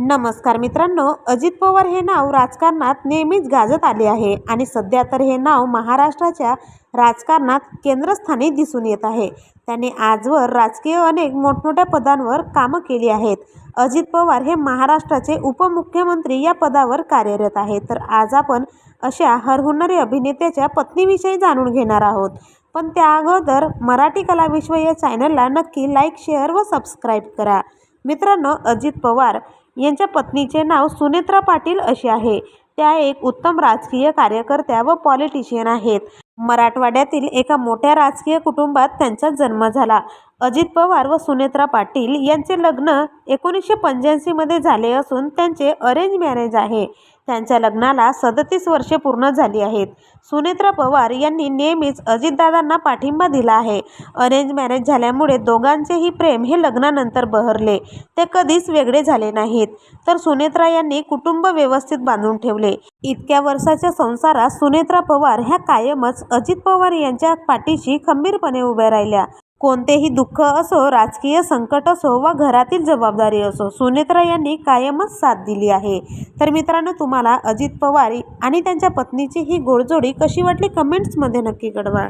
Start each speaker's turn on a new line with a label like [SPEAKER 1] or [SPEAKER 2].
[SPEAKER 1] नमस्कार मित्रांनो अजित पवार हे नाव राजकारणात नेहमीच गाजत आले आहे आणि सध्या तर हे नाव महाराष्ट्राच्या राजकारणात केंद्रस्थानी दिसून येत आहे. त्याने आजवर राजकीय अनेक मोठमोठ्या पदांवर कामं केली आहेत. अजित पवार हे महाराष्ट्राचे उपमुख्यमंत्री या पदावर कार्यरत आहेत. तर आज आपण अशा हरहुन्नरी अभिनेत्याच्या पत्नीविषयी जाणून घेणार आहोत. पण त्या अगोदर मराठी कलाविश्व या चॅनलला नक्की लाईक शेअर व सबस्क्राईब करा. मित्रांनो अजित पवार यांच्या पत्नीचे नाव सुनेत्रा पाटील असे आहे. त्या एक उत्तम राजकीय कार्यकर्त्या व पॉलिटिशियन आहेत. मराठवाड्यातील एका मोठ्या राजकीय कुटुंबात त्यांचा जन्म झाला. अजित पवार व सुनेत्रा पाटील यांचे लग्न एकोणीसशे पंच्याऐंशीमध्ये झाले असून त्यांचे अरेंज मॅरेज आहे. त्यांच्या लग्नाला सदतीस वर्षे पूर्ण झाली आहेत. सुनेत्रा पवार यांनी नेहमीच अजितदादांना पाठिंबा दिला आहे. अरेंज मॅरेज झाल्यामुळे दोघांचेही प्रेम हे लग्नानंतर बहरले. ते कधीच वेगळे झाले नाहीत. तर सुनेत्रा यांनी कुटुंब व्यवस्थित बांधून ठेवले. इतक्या वर्षाच्या संसारात सुनेत्रा पवार ह्या कायमच अजित पवार यांच्या पाठीशी खंबीरपणे उभ्या राहिल्या. कोणतेही दुःख असो राजकीय संकट असो वा घरातील जबाबदारी असो सुनेत्रा यांनी कायमच साथ दिली आहे. तर मित्रांनो तुम्हाला अजित पवार आणि त्यांच्या पत्नीची ही गोडजोडी कशी वाटली? कमेंट्समध्ये नक्की कळवा.